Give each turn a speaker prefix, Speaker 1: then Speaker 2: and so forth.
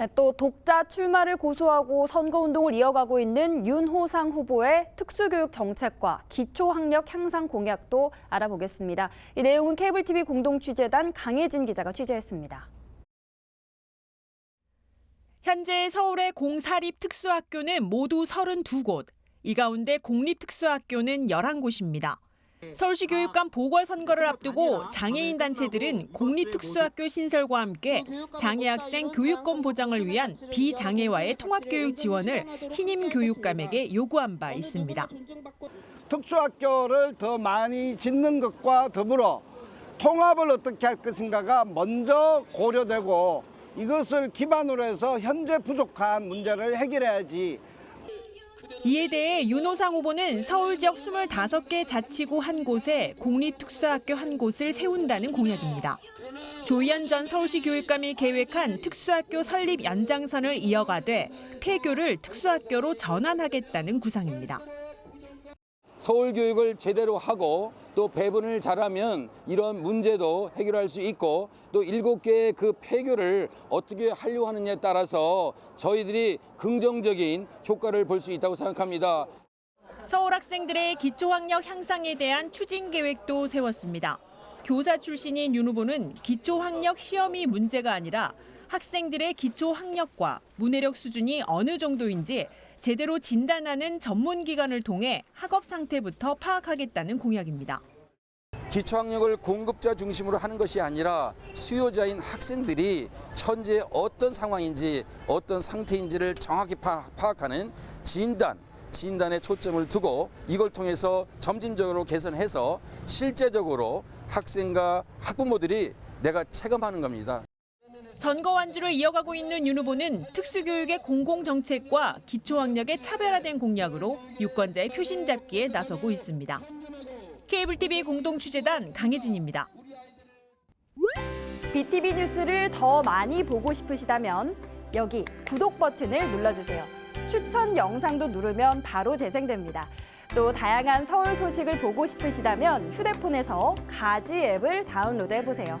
Speaker 1: 네, 또 독자 출마를 고수하고 선거운동을 이어가고 있는 윤호상 후보의 특수교육 정책과 기초학력 향상 공약도 알아보겠습니다. 이 내용은 케이블TV 공동취재단 강혜진 기자가 취재했습니다.
Speaker 2: 현재 서울의 공사립 특수학교는 모두 32곳, 이 가운데 공립특수학교는 11곳입니다. 서울시 교육감 보궐선거를 앞두고 장애인 단체들은 공립특수학교 신설과 함께 장애 학생 교육권 보장을 위한 비장애와의 통합교육 지원을 신임 교육감에게 요구한 바 있습니다.
Speaker 3: 특수학교를 더 많이 짓는 것과 더불어 통합을 어떻게 할 것인가가 먼저 고려되고 이것을 기반으로 해서 현재 부족한 문제를 해결해야지
Speaker 2: 이에 대해 윤호상 후보는 서울 지역 25개 자치구 한 곳에 공립특수학교 한 곳을 세운다는 공약입니다. 조희연 전 서울시 교육감이 계획한 특수학교 설립 연장선을 이어가되 폐교를 특수학교로 전환하겠다는 구상입니다.
Speaker 4: 서울 교육을 제대로 하고 또 배분을 잘하면 이런 문제도 해결할 수 있고 또 일곱 개의 그 폐교를 어떻게 하려고 하느냐에 따라서 저희들이 긍정적인 효과를 볼 수 있다고 생각합니다.
Speaker 2: 서울 학생들의 기초학력 향상에 대한 추진 계획도 세웠습니다. 교사 출신인 윤 후보는 기초학력 시험이 문제가 아니라 학생들의 기초학력과 문해력 수준이 어느 정도인지 제대로 진단하는 전문기관을 통해 학업 상태부터 파악하겠다는 공약입니다.
Speaker 4: 기초학력을 공급자 중심으로 하는 것이 아니라 수요자인 학생들이 현재 어떤 상황인지 어떤 상태인지를 정확히 파- 파악하는 진단, 진단에 초점을 두고 이걸 통해서 점진적으로 개선해서 실제적으로 학생과 학부모들이 내가 체감하는 겁니다.
Speaker 2: 선거 완주를 이어가고 있는 윤 후보는 특수교육의 공공정책과 기초학력의 차별화된 공약으로 유권자의 표심 잡기에 나서고 있습니다. 케이블TV 공동취재단 강혜진입니다.
Speaker 1: BTV 뉴스를 더 많이 보고 싶으시다면 여기 구독 버튼을 눌러주세요. 추천 영상도 누르면 바로 재생됩니다. 또 다양한 서울 소식을 보고 싶으시다면 휴대폰에서 가지 앱을 다운로드 해 보세요.